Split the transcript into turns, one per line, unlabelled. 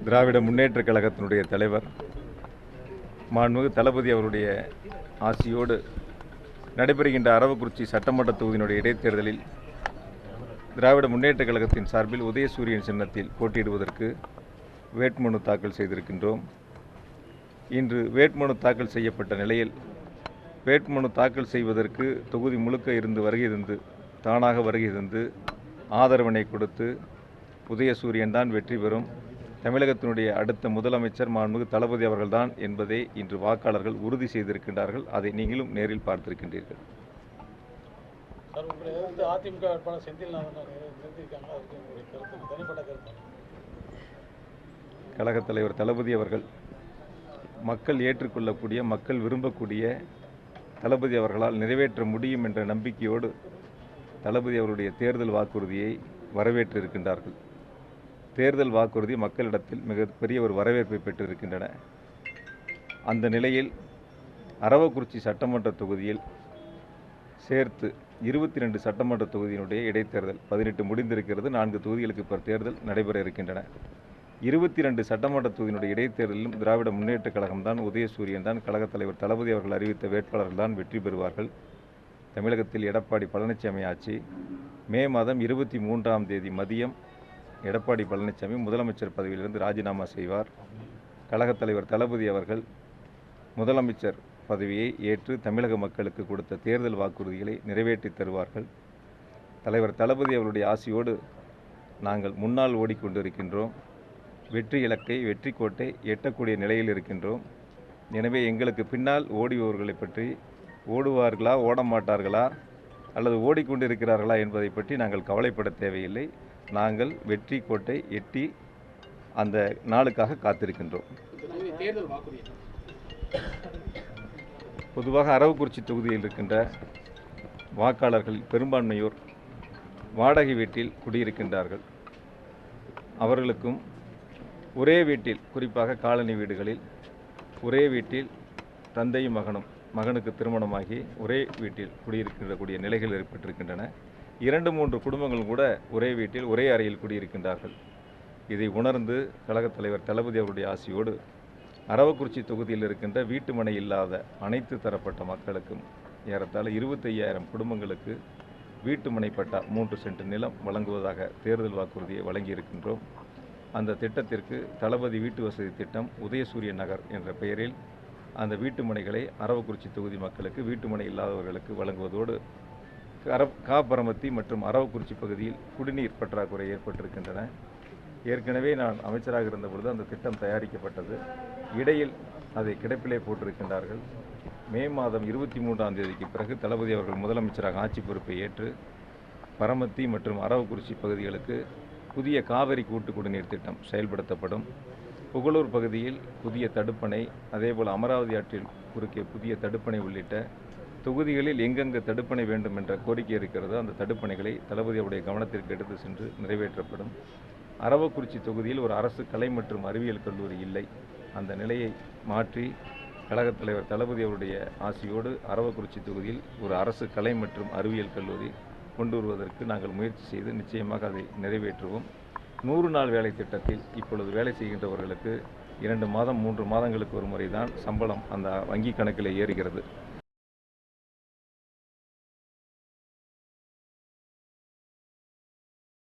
திராவிட முன்னேற்றக் கழகத்தினுடைய தலைவர் மாண்புமிகு தளபதி அவருடைய ஆசியோடு நடைபெறுகின்ற அரவக்குறிச்சி சட்டமன்ற தொகுதியினுடைய இடைத்தேர்தலில் திராவிட முன்னேற்றக் கழகத்தின் சார்பில் உதயசூரியன் சின்னத்தில் போட்டியிடுவதற்கு வேட்புமனு தாக்கல் செய்திருக்கின்றோம். இன்று வேட்புமனு தாக்கல் செய்யப்பட்ட நிலையில் வேட்புமனு தாக்கல் செய்வதற்கு தொகுதி முழுக்க இருந்து வருகை தந்து தானாக வருகை தந்து ஆதரவினை கொடுத்து உதயசூரியன் தான் வெற்றி பெறும். தமிழகத்தினுடைய அடுத்த முதலமைச்சர் மாண்புமிகு தளபதி அவர்கள்தான் என்பதை இன்று வாக்காளர்கள் உறுதி செய்திருக்கின்றார்கள். அதை நீங்களும் நேரில் பார்த்திருக்கின்றீர்கள். கழகத் தலைவர் தளபதி அவர்கள் மக்கள் ஏற்றுக்கொள்ளக்கூடிய மக்கள் விரும்பக்கூடிய தளபதி அவர்களால் நிறைவேற்ற முடியும் என்ற நம்பிக்கையோடு தளபதி அவருடைய தேர்தல் வாக்குறுதியை வரவேற்றிருக்கின்றார்கள். தேர்தல் வாக்குறுதி மக்களிடத்தில் மிகப்பெரிய ஒரு வரவேற்பை பெற்றிருக்கின்றன. அந்த நிலையில் அரவக்குறிச்சி சட்டமன்ற தொகுதியில் சேர்த்து இருபத்தி ரெண்டு சட்டமன்ற தொகுதியினுடைய இடைத்தேர்தல் பதினெட்டு முடிந்திருக்கிறது. நான்கு தொகுதிகளுக்கு இப்போ தேர்தல் நடைபெற இருக்கின்றன. இருபத்தி ரெண்டு சட்டமன்ற தொகுதியினுடைய இடைத்தேர்தலிலும் திராவிட முன்னேற்றக் கழகம்தான் உதயசூரியன் தான் கழகத் தலைவர் தளபதி அவர்கள் அறிவித்த வேட்பாளர்கள் தான் வெற்றி பெறுவார்கள். தமிழகத்தில் எடப்பாடி பழனிசாமி ஆட்சி மே மாதம் இருபத்தி மூன்றாம் தேதி மதியம் எடப்பாடி பழனிசாமி முதலமைச்சர் பதவியிலிருந்து ராஜினாமா செய்வார். கழகத் தலைவர் தளபதி அவர்கள் முதலமைச்சர் பதவியை ஏற்று தமிழக மக்களுக்கு கொடுத்த தேர்தல் வாக்குறுதிகளை நிறைவேற்றி தருவார்கள். தலைவர் தளபதி அவருடைய ஆசியோடு நாங்கள் முன்னால் ஓடிக்கொண்டிருக்கின்றோம். வெற்றி இலக்கை வெற்றி கோட்டை எட்டக்கூடிய நிலையில் இருக்கின்றோம். எனவே எங்களுக்கு பின்னால் ஓடியவர்களை பற்றி ஓடுவார்களா ஓட மாட்டார்களா அல்லது ஓடிக்கொண்டிருக்கிறார்களா என்பதை பற்றி நாங்கள் கவலைப்பட தேவையில்லை. நாங்கள் வெற்றி கோட்டை எட்டி அந்த நாளுக்காக காத்திருக்கின்றோம். பொதுவாக அரவக்குறிச்சி தொகுதியில் இருக்கின்ற வாக்காளர்கள் பெரும்பான்மையோர் வாடகை வீட்டில் குடியிருக்கின்றார்கள். அவர்களுக்கும் ஒரே வீட்டில் குறிப்பாக காலனி வீடுகளில் ஒரே வீட்டில் தந்தையும் மகனும் மகனுக்கு திருமணமாகி ஒரே வீட்டில் குடியிருக்கின்ற கூடிய நிலைகள் ஏற்பட்டிருக்கின்றன. இரண்டு மூன்று குடும்பங்களும் கூட ஒரே வீட்டில் ஒரே அறையில் குடியிருக்கின்றார்கள். இதை உணர்ந்து கழகத் தலைவர் தளபதி அவருடைய ஆசியோடு அரவக்குறிச்சி தொகுதியில் இருக்கின்ற வீட்டு மனை இல்லாத அனைத்து தரப்பட்ட மக்களுக்கும் ஏறத்தாழ இருபத்தையாயிரம் குடும்பங்களுக்கு வீட்டு மனை மூன்று சென்ட் நிலம் வழங்குவதாக தேர்தல் வாக்குறுதியை வழங்கியிருக்கின்றோம். அந்த திட்டத்திற்கு தளபதி வீட்டு வசதி திட்டம் உதயசூரிய நகர் என்ற பெயரில் அந்த வீட்டு மனைகளை அரவக்குறிச்சி தொகுதி மக்களுக்கு வீட்டு மனை இல்லாதவர்களுக்கு வழங்குவதோடு கர காபரமத்தி மற்றும் அரவக்குறிச்சி பகுதியில் குடிநீர் பற்றாக்குறை ஏற்பட்டிருக்கின்றன. ஏற்கனவே நான் அமைச்சராக இருந்த பொழுது அந்த திட்டம் தயாரிக்கப்பட்டது. இடையில் அதை கிடப்பிலே போட்டிருக்கின்றார்கள். மே மாதம் இருபத்தி மூன்றாம் தேதிக்கு பிறகு தளபதி அவர்கள் முதலமைச்சராக ஆட்சி பொறுப்பை ஏற்று பரமத்தி மற்றும் அரவக்குறிச்சி பகுதிகளுக்கு புதிய காவிரி கூட்டு குடிநீர் திட்டம் செயல்படுத்தப்படும். புகழூர் பகுதியில் புதிய தடுப்பணை அதேபோல் அமராவதி ஆற்றில் குறுக்கே புதிய தடுப்பணை உள்ளிட்ட தொகுதிகளில் எங்கெங்கு தடுப்பணை வேண்டும் என்ற கோரிக்கை இருக்கிறதோ அந்த தடுப்பணைகளை தளபதி அவருடைய கவனத்திற்கு எடுத்து சென்று நிறைவேற்றப்படும். அரவக்குறிச்சி தொகுதியில் ஒரு அரசு கலை மற்றும் அறிவியல் கல்லூரி இல்லை. அந்த நிலையை மாற்றி கழகத் தலைவர் தளபதி அவருடைய ஆசையோடு அரவக்குறிச்சி தொகுதியில் ஒரு அரசு கலை மற்றும் அறிவியல் கல்லூரி கொண்டு வருவதற்கு நாங்கள் முயற்சி செய்து நிச்சயமாக அதை நிறைவேற்றுவோம். நூறு நாள் வேலை திட்டத்தில் இப்பொழுது வேலை செய்கின்றவர்களுக்கு இரண்டு மாதம் மூன்று மாதங்களுக்கு ஒரு முறை தான் சம்பளம் அந்த வங்கி கணக்கில் ஏறுகிறது.